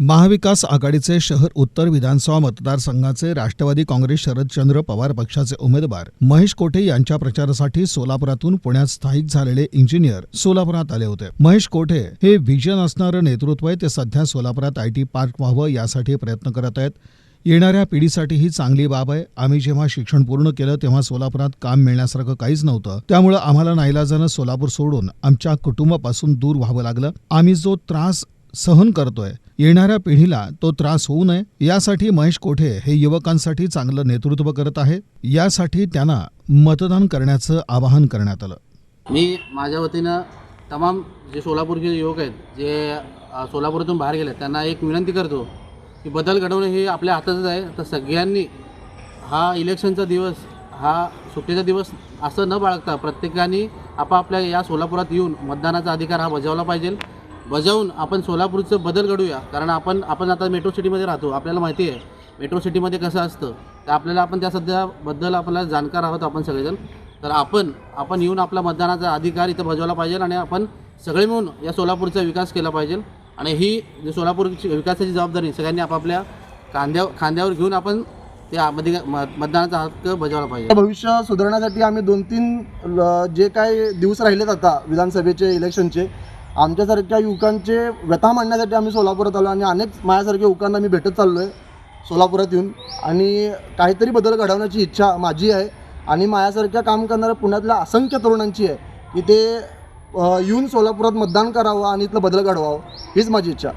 महाविकास आघाडीचे शहर उत्तर विधानसभा मतदारसंघाचे राष्ट्रवादी काँग्रेस शरदचंद्र पवार पक्षाचे उमेदवार महेश कोठे यांच्या प्रचारासाठी सोलापुरातून पुण्यात स्थायिक झालेले इंजिनियर सोलापुरात आले होते. महेश कोठे हे व्हिजन असणारं नेतृत्व आहे ते सध्या सोलापुरात आय टी पार्क व्हावं यासाठी प्रयत्न करत आहेत. येणाऱ्या पिढीसाठी ही चांगली बाब आहे. आम्ही जेव्हा शिक्षण पूर्ण केलं तेव्हा सोलापुरात काम मिळण्यासारखं काहीच नव्हतं. त्यामुळं आम्हाला नाईलाजानं सोलापूर सोडून आमच्या कुटुंबापासून दूर व्हावं लागलं. आम्ही जो त्रास सहन करतोय. येणाऱ्या पिढीला तो त्रास होऊ नये. यासाठी महेश कोठे हे युवकांसाठी चांगलं नेतृत्व करत आहे? यासाठी त्यांना मतदान करण्याचं आवाहन करण्यात आलं. मी माझ्या वतीनं तमाम जे सोलापूरचे युवक आहेत जे सोलापूरतून सोलापूरातून बाहेर गेले त्यांना एक विनंती करतो की बदल घडवणं हे आपल्या हातातच आहे. तर सगळ्यांनी हा इलेक्शनचा दिवस हा सुट्टीचा दिवस असं न बाळगता प्रत्येकाने आपापल्या या सोलापुरात येऊन मतदानाचा अधिकार हा बजावला पाहिजे. बजावून आपण सोलापूरचं बदल घडूया. कारण आपण आपण आता मेट्रो सिटीमध्ये राहतो. आपल्याला माहिती आहे मेट्रो सिटीमध्ये कसं असतं? तर आपल्याला आपण त्या सध्याबद्दल आपल्याला जाणकार आहोत आपण सगळेजण. तर आपण आपण येऊन आपला मतदानाचा अधिकार इथं बजावला पाहिजे आणि आपण सगळे मिळून या सोलापूरचा विकास केला पाहिजे. आणि ही सोलापूरची विकासाची जबाबदारी सगळ्यांनी आपापल्या कांद्या खांद्यावर घेऊन आपण त्या मतदानाचा हक्क बजावला पाहिजे. भविष्य सुधारण्यासाठी आम्ही दोन तीन जे काय दिवस राहिलेत आता विधानसभेचे इलेक्शनचे आमच्यासारख्या युवकांचे व्यथा मांडण्यासाठी आम्ही सोलापुरात आलो आणि अनेक माझ्यासारख्या युवकांना मी भेटत चाललो आहे सोलापुरात येऊन. आणि काहीतरी बदल घडवण्याची इच्छा माझी आहे आणि माझ्यासारख्या काम करणाऱ्या पुण्यातल्या असंख्य तरुणांची आहे की ते येऊन सोलापुरात मतदान करावं आणि इथलं बदल घडवावं हीच माझी इच्छा.